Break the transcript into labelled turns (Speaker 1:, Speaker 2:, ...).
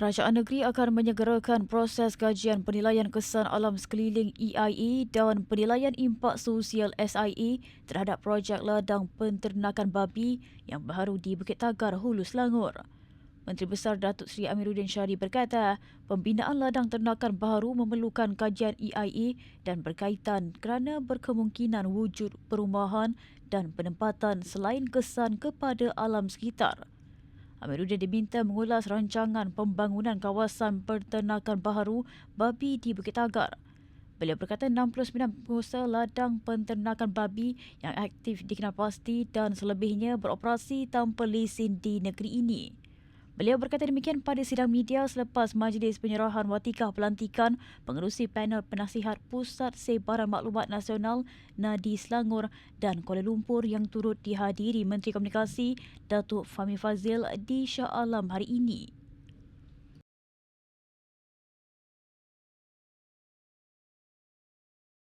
Speaker 1: Kerajaan negeri akan menyegerakan proses kajian penilaian kesan alam sekeliling EIE dan penilaian impak sosial SIE terhadap projek ladang penternakan babi yang baru di Bukit Tagar, Hulu Selangor. Menteri Besar Datuk Seri Amiruddin Syari berkata, pembinaan ladang ternakan baru memerlukan kajian EIE dan berkaitan kerana berkemungkinan wujud perumahan dan penempatan selain kesan kepada alam sekitar. Amiruddin diminta mengulas rancangan pembangunan kawasan perternakan baharu babi di Bukit Tagar. Beliau berkata 69 pengusaha ladang penternakan babi yang aktif dikenal pasti dan selebihnya beroperasi tanpa lesen di negeri ini. Beliau berkata demikian pada sidang media selepas majlis penyerahan watikah pelantikan pengerusi panel penasihat Pusat Sebaran Maklumat Nasional Nadi Selangor dan Kuala Lumpur yang turut dihadiri Menteri Komunikasi Datuk Fahmi Fazil di Shah Alam hari ini.